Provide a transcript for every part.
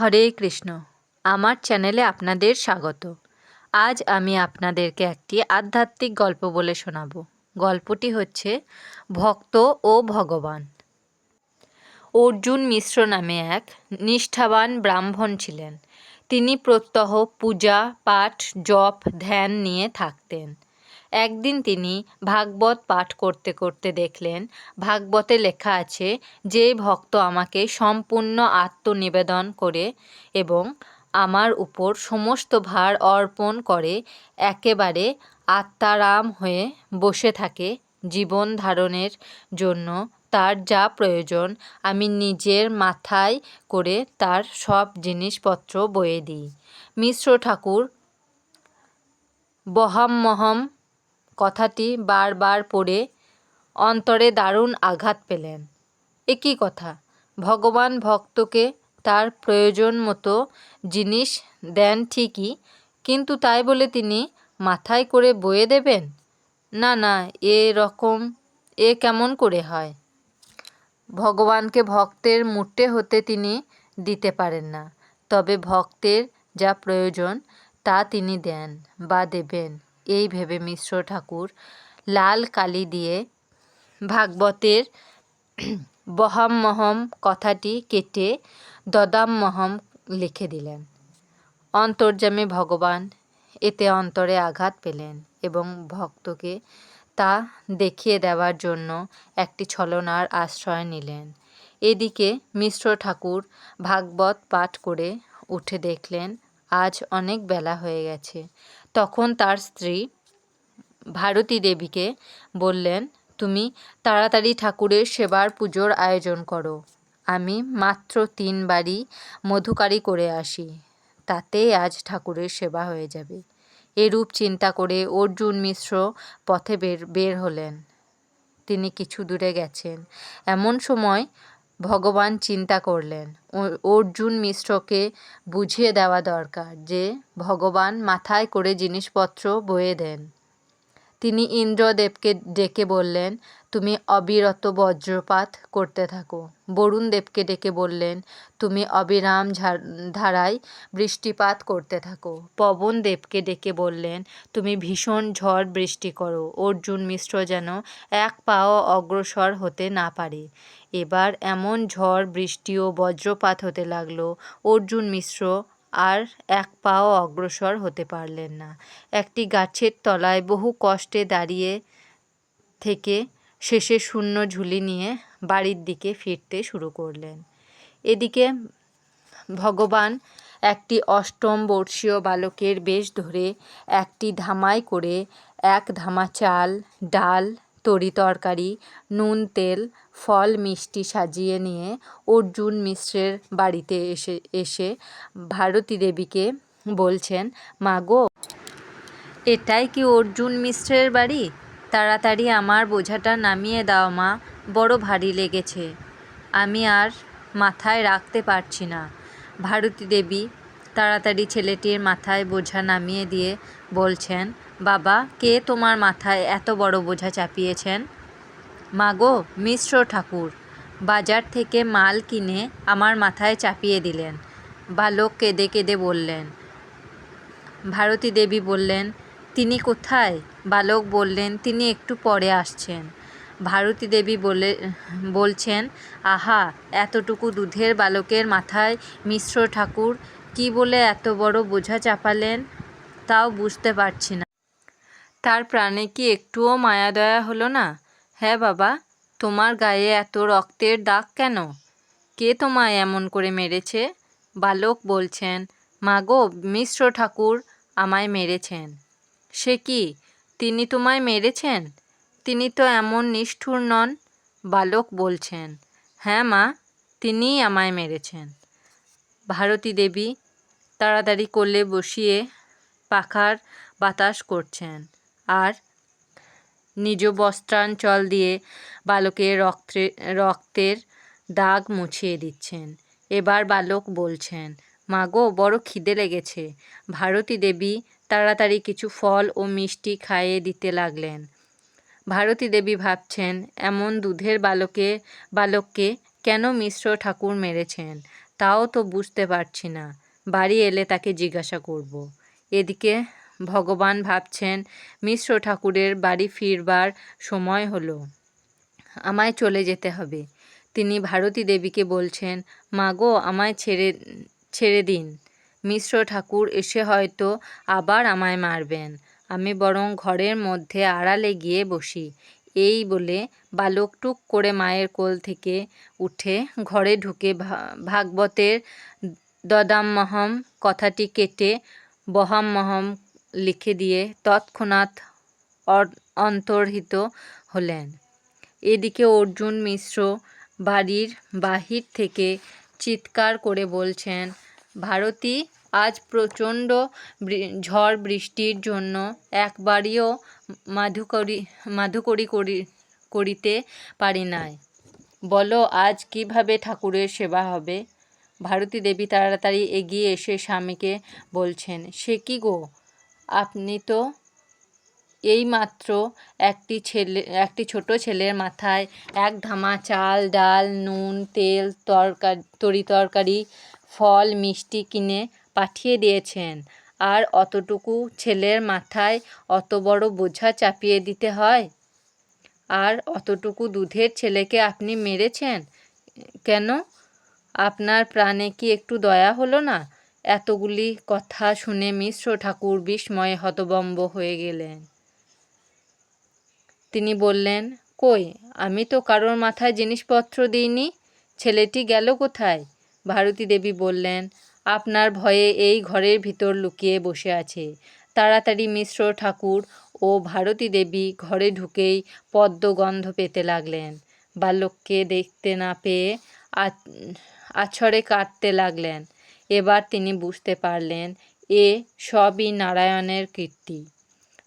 হরে কৃষ্ণ। আমার চ্যানেলে আপনাদের স্বাগত। আজ আমি আপনাদেরকে একটি আধ্যাত্মিক গল্প বলে শোনাব। গল্পটি হচ্ছে ভক্ত ও ভগবান। অর্জুন মিশ্র নামে এক নিষ্ঠাবান ব্রাহ্মণ ছিলেন। তিনি প্রত্যহ পূজা, পাঠ, জপ, ধ্যান নিয়ে থাকতেন। একদিন তিনি ভাগবত পাঠ করতে করতে দেখলেন, ভাগবতে লেখা আছে, যে ভক্ত আমাকে সম্পূর্ণ আত্মনিবেদন করে এবং আমার উপর সমস্ত ভার অর্পণ করে, একেবারে আত্মারাম হয়ে বসে থাকে জীবন ধারণের জন্য, তার যা প্রয়োজন আমি নিজের মাথায় করে তার সব জিনিসপত্র বয়ে দিই। মিশ্র ঠাকুর বহাম্মহম কথাটি বারবার পড়ে অন্তরে দারুণ আঘাত পেলেন। একই কথা, ভগবান ভক্তকে তার প্রয়োজন মতো জিনিস দেন ঠিকই, কিন্তু তাই বলে তিনি মাথায় করে বয়ে দেবেন? না না, এ রকম, এ কেমন করে হয়? ভগবানকে ভক্তের মুটে হতে তিনি দিতে পারেন না, তবে ভক্তের যা প্রয়োজন তা তিনি দেন বা দেবেন। এই ভেবে মিশ্র ঠাকুর লাল কালি দিয়ে ভাগবতের বহাম্মহম কথাটি কেটে দদাম্মহম লিখে দিলেন। অন্তর্যামী ভগবান এতে অন্তরে আঘাত পেলেন এবং ভক্তকে তা দেখিয়ে দেওয়ার জন্য একটি ছলনার আশ্রয় নিলেন। এদিকে মিশ্র ঠাকুর ভাগবত পাঠ করে উঠে দেখলেন, আজ অনেক বেলা হয়ে গেছে। তখন তার স্ত্রী ভারতী দেবীকে বললেন, তুমি তাড়াতাড়ি ঠাকুরের সেবার পুজোর আয়োজন করো। আমি মাত্র তিনবারই মধুকারি করে আসি। তাতেই আজ ঠাকুরের সেবা হয়ে যাবে। এরূপ চিন্তা করে অর্জুন মিশ্র পথে বের বের হলেন। তিনি কিছু দূরে গেছেন। এমন সময় ভগবান চিন্তা করলেন। অর্জুন মিশ্রকে বুঝিয়ে দেওয়া দরকার যে, ভগবান মাথায় করে জিনিসপত্র বয়ে দেন। তিনি ইন্দ্রদেবকে ডেকে বললেন, তুমি অবিরত বজ্রপাত করতে থাকো। বরুণ দেবকে ডেকে বললেন, তুমি অবিরাম ধারায় বৃষ্টিপাত করতে থাকো। পবন দেবকে ডেকে বললেন, তুমি ভীষণ ঝড় বৃষ্টি করো। অর্জুন মিশ্র যেন এক পাও অগ্রসর হতে না পারে। এবার এমন ঝড়, বৃষ্টি ও বজ্রপাত হতে লাগল। অর্জুন মিশ্র আর এক পাও অগ্রসর হতে পারলেন না। একটি গাছের তলায় বহু কষ্টে দাঁড়িয়ে থেকে শেষে শূন্য ঝুলি নিয়ে বাড়ির দিকে ফিরতে শুরু করলেন। এদিকে ভগবান একটি অষ্টম বর্ষীয় বালকের বেশ ধরে একটি ধামায় করে এক ধামা চাল ডাল তরি তরকারি, নুন, তেল, ফল, মিষ্টি সাজিয়ে নিয়ে অর্জুন মিশ্রের বাড়িতে এসে এসে ভারতী দেবীকে বলছেন, মা গো, এটাই কি অর্জুন মিশ্রের বাড়ি? তাড়াতাড়ি আমার বোঝাটা নামিয়ে দাও মা, বড় ভারী লেগেছে। আমি আর মাথায় রাখতে পারছি না। ভারতী দেবী তাড়াতাড়ি ছেলেটির মাথায় বোঝা নামিয়ে দিয়ে বলছেন বাবা, কে তোমার মাথায় এত বড় বোঝা চাপিয়েছেন? মাগো মিশ্র ঠাকুর, বাজার থেকে মাল কিনে আমার মাথায় চাপিয়ে দিলেন। বালক কেঁদে কেঁদে বললেন, ভারতী দেবী বললেন, তিনি কোথায়? বালক বললেন, তিনি একটু পরে আসছেন। ভারতী দেবী বলে, বলছেন, আহা, এতটুকু দুধের বালকের মাথায় মিশ্র ঠাকুর, কি বলে এত বড় বোঝা চাপালেন? তাও বুঝতে পারছি না। তার প্রাণে কি একটুও মায়া দয়া হলো না? হ্যাঁ বাবা, তোমার গায়ে এত রক্তের দাগ কেন? কে তোমায় এমন করে মেরেছে? বালক বলছেন মাগো মিশ্র ঠাকুর আমায় মেরেছেন। সে কি, তিনি তোমায় মেরেছেন? তিনি তো এমন নিষ্ঠুর নন, বালক বলছেন হ্যাঁ মা, তিনিই আমায় মেরেছেন। ভারতী দেবী তাড়াতাড়ি কোলে বসিয়ে পাখার বাতাস করছেন। আর নিজ বস্ত্রাঞ্চল দিয়ে বালকের রক্তে, রক্তের দাগ মুছিয়ে দিচ্ছেন। এবার বালক বলছেন, মাগো, বড় খিদে লেগেছে। ভারতী দেবী তাড়াতাড়ি কিছু ফল ও মিষ্টি খাইয়ে দিতে লাগলেন। ভারতী দেবী ভাবছেন, এমন দুধের বালকে, বালককে কেন মিশ্র ঠাকুর মেরেছেন? তাও তো বুঝতে পারছি না। বাড়ি এলে তাকে জিজ্ঞাসা করব। এদিকে ভগবান ভাবছেন, মিশ্র ঠাকুরের বাড়ি ফিরবার সময় হলো। আমায় চলে যেতে হবে। তিনি ভারতী দেবীকে বলছেন মাগো আমায় ছেড়ে ছেড়ে দিন। মিশ্র ঠাকুর এসে হয়তো আবার আমায় মারবেন। আমি বরং ঘরের মধ্যে আড়ালে গিয়ে বসি। এই বলে বালক টুক করে মায়ের কোল থেকে উঠে ঘরে ঢুকে ভাগবতের দদাম্মহম কথাটি কেটে বহাম্মহম লিখে দিয়ে তৎক্ষণাৎ অন্তর্হিত হলেন। এদিকে অর্জুন মিশ্র বাড়ির বাহির থেকে চিৎকার করে বলছেন, ভারতী, আজ প্রচণ্ড ঝড় বৃষ্টির জন্য একবারিও মাধুকরী মাধুকরী করি করিতে পারি নাই। বলো, আজ কীভাবে ঠাকুরের সেবা হবে? ভারতী দেবী তাড়াতাড়ি এগিয়ে এসে স্বামীকে বলছেন, সে কি গো? আপনি তো এইমাত্র একটি ছেলে, একটি ছোট ছেলের মাথায় এক ধামা চাল, ডাল, নুন, তেল তরকারি তরি তরকারি, ফল, মিষ্টি কিনে পাঠিয়ে দিয়েছেন। আর অতটুকু ছেলের মাথায় অত বড় বোঝা চাপিয়ে দিতে হয়? আর অতটুকু দুধের ছেলেকে আপনি মেরেছেন? কেন? আপনার প্রাণে কি একটু দয়া হলো না? এতগুলি কথা শুনে মিশ্র ঠাকুর বিস্ময়ে হতবম্ব হয়ে গেলেন। তিনি বললেন, কই, আমি তো কারোর মাথায় জিনিসপত্র দিইনি, ছেলেটি গেল কোথায়? ভারতী দেবী বললেন, আপনার ভয়ে এই ঘরের ভিতর লুকিয়ে বসে আছে। তাড়াতাড়ি মিশ্র ঠাকুর ও ভারতী দেবী ঘরে ঢুকেই পদ্মগন্ধ পেতে লাগলেন। বালককে দেখতে না পেয়ে আছড়ে কাটতে লাগলেন। এবার তিনি বুঝতে পারলেন, এ সবই নারায়ণের কীর্তি।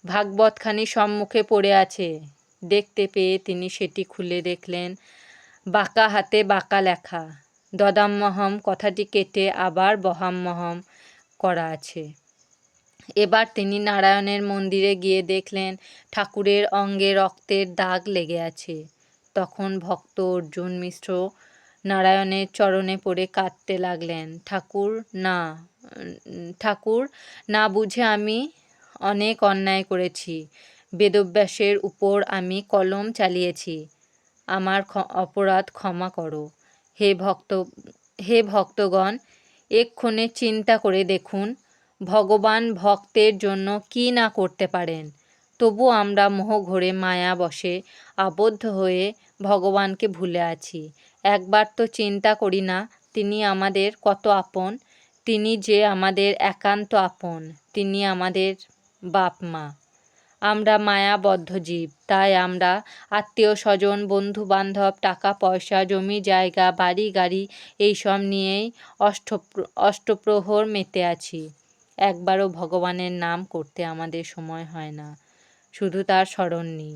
ভাগবতখানি সম্মুখে পড়ে আছে। দেখতে পেয়ে তিনি সেটি খুলে দেখলেন, বাঁকা হাতে বাঁকা লেখা। দদাম্মহম, কথাটি কেটে আবার বহাম্মহম করা আছে। এবার তিনি নারায়ণের মন্দিরে গিয়ে দেখলেন, ঠাকুরের অঙ্গে রক্তের দাগ লেগে আছে। তখন ভক্ত অর্জুন মিশ্র নারায়ণের চরণে পড়ে কাঁদতে লাগলেন। ঠাকুর, না ঠাকুর, না বুঝে আমি অনেক অন্যায় করেছি। বেদব্যাসের উপর আমি কলম চালিয়েছি। আমার অপরাধ ক্ষমা করো। হে ভক্ত, হে ভক্তগণ, এক্ষণে চিন্তা করে দেখুন, ভগবান ভক্তের জন্য কি না করতে পারেন। তবু আমরা মোহঘরে মায়া বশে আবদ্ধ হয়ে ভগবানকে ভুলে আছি। একবার তো চিন্তা করি না, তিনি আমাদের কত আপন। তিনি যে আমাদের একান্ত আপন, তিনি আমাদের বাপ মা। আমরা মায়াবদ্ধ জীব, তাই আমরা আত্মীয় স্বজন বন্ধু বান্ধব টাকা পয়সা জমি, জায়গা, বাড়ি, গাড়ি, এইসব নিয়েই অষ্টপ্র অষ্টপ্রহর মেতে আছি। একবারও ভগবানের নাম করতে আমাদের সময় হয় না, শুধু তার স্মরণ নেই।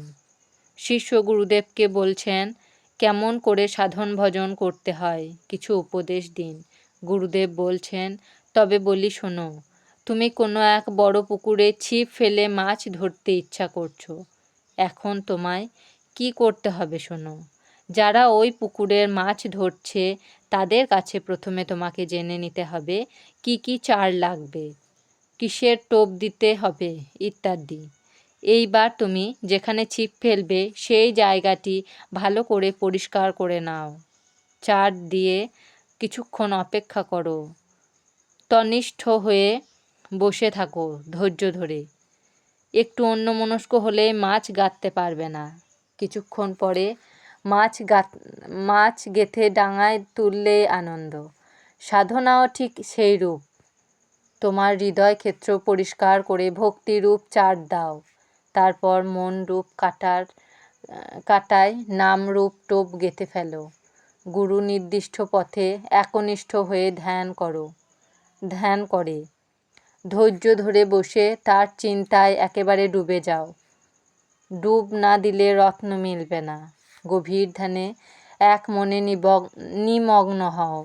শিষ্য গুরুদেবকে বলছেন কেমন করে সাধন ভজন করতে হয়? কিছু উপদেশ দিন। গুরুদেব বলছেন, তবে বলি শোনো, তুমি কোনো এক বড় পুকুরে ছিপ ফেলে মাছ ধরতে ইচ্ছা করছ। এখন তোমায় কি করতে হবে শোনো? যারা ওই পুকুরের মাছ ধরছে, তাদের কাছে প্রথমে তোমাকে জেনে নিতে হবে, কি কি চার লাগবে? কিসের টোপ দিতে হবে? ইত্যাদি। এইবার তুমি যেখানে ছিপ ফেলবে, সেই জায়গাটি ভালো করে পরিষ্কার করে নাও। চার দিয়ে কিছুক্ষণ অপেক্ষা করো। তনিষ্ঠ হয়ে বসে থাকো ধৈর্য ধরে। একটু অন্যমনস্ক হলে মাছ গাঁথতে পারবে না। কিছুক্ষণ পরে মাছ গাত মাছ গেথে ডাঙায় তুললে আনন্দ। সাধনাও ঠিক সেই রূপ। তোমার হৃদয় ক্ষেত্র পরিষ্কার করে ভক্তিরূপ চার দাও। তারপর মন রূপ কাটার কাটায় নাম রূপ টোপ গেঁথে ফেলো। গুরু নির্দিষ্ট পথে একনিষ্ঠ হয়ে ধ্যান করো। ধ্যান করে। ধৈর্য ধরে বসে তার চিন্তায় একেবারে ডুবে যাও। ডুব না দিলে রত্ন মিলবে না। গভীর ধ্যানে এক মনে নিমগ্ন হও।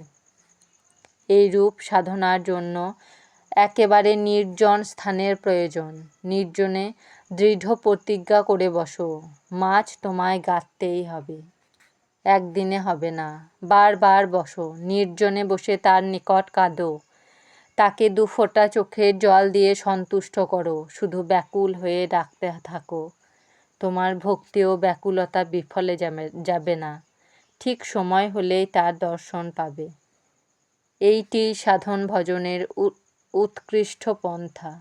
এই রূপ সাধনার জন্য একেবারে নির্জন স্থানের প্রয়োজন। নির্জনে দৃঢ় প্রতিজ্ঞা করে বসো। মাছ তোমায় গাঁথতেই হবে। একদিনে হবে না। বারবার বসো। নির্জনে বসে তার নিকট কাঁদো। তাকে দু ফোঁটা চোখের জল দিয়ে সন্তুষ্ট করো। শুধু ব্যাকুল হয়ে ডাকতে থাকো। তোমার ভক্তি ও ব্যাকুলতা বিফলে যাবে না। ঠিক সময় হলেই তার দর্শন পাবে। এইটি সাধন ভজনের উৎকৃষ্ট পন্থা।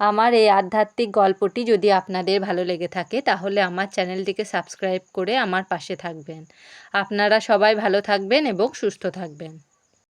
আমার এই আধ্যাত্মিক গল্পটি যদি আপনাদের ভালো লেগে থাকে, তাহলে আমার চ্যানেলটিকে সাবস্ক্রাইব করে আমার পাশে থাকবেন। আপনারা সবাই ভালো থাকবেন এবং সুস্থ থাকবেন।